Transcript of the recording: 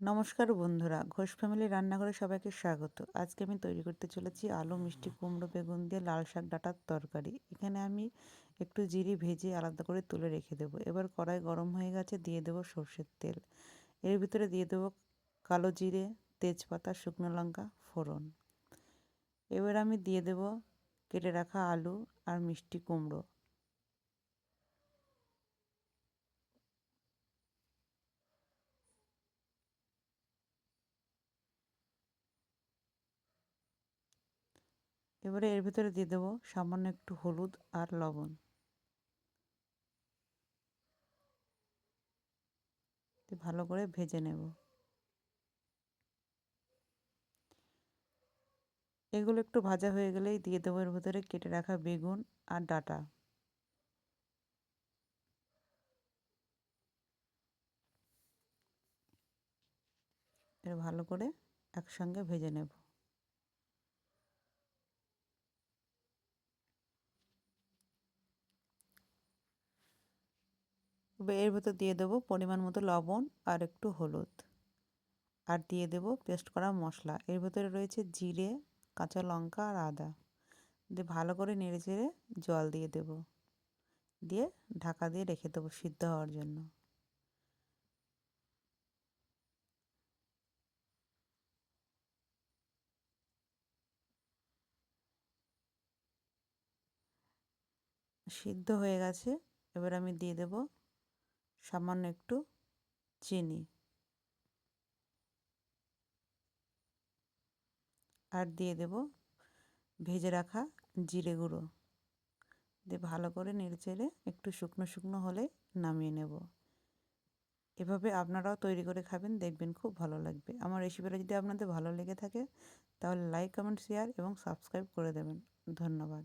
নমস্কার বন্ধুরা, ঘোষ ফ্যামিলি রান্নাঘরে সবাইকে স্বাগত। আজকে আমি তৈরি করতে চলেছি আলু, মিষ্টি, কুমড়ো, বেগুন দিয়ে লাল শাক ডাটার তরকারি। এখানে আমি একটু জিরি ভেজে আলাদা করে তুলে রেখে দেবো। এবার কড়াই গরম হয়ে গেছে, দিয়ে দেবো সর্ষের তেল। এর ভিতরে দিয়ে দেবো কালো জিরে, তেজপাতা, শুকনো লঙ্কা, ফোড়ন। এবার আমি দিয়ে দেবো কেটে রাখা আলু আর মিষ্টি কুমড়ো। এবারে এর ভিতরে দিয়ে দেবো সামান্য একটু হলুদ আর লবণ। ভালো করে ভেজে নেব। এগুলো একটু ভাজা হয়ে গেলেই দিয়ে দেবো এর ভিতরে কেটে রাখা বেগুন আর ডাটা। এর ভালো করে একসঙ্গে ভেজে নেব। এর ভেতর দিয়ে দেবো পরিমাণ মতো লবণ আর একটু হলুদ। আর দিয়ে দেব পেস্ট করা মশলা। এর ভেতরে রয়েছে জিরে, কাঁচা লঙ্কা আর আদা। দিয়ে ভালো করে নেড়ে চেড়ে জল দিয়ে দেব। দিয়ে ঢাকা দিয়ে রেখে দেবো সিদ্ধ হওয়ার জন্য। সিদ্ধ হয়ে গেছে। এবার আমি দিয়ে দেব সামান্য একটু চিনি। আর দিয়ে দেব ভেজে রাখা জিরে গুঁড়ো। দিয়ে ভালো করে নেড়েচেড়ে একটু শুকনো শুকনো হলে নামিয়ে নেব। এভাবে আপনারাও তৈরি করে খাবেন, দেখবেন খুব ভালো লাগবে। আমার রেসিপিটা যদি আপনাদের ভালো লেগে থাকে, তাহলে লাইক, কমেন্ট, শেয়ার এবং সাবস্ক্রাইব করে দেবেন। ধন্যবাদ।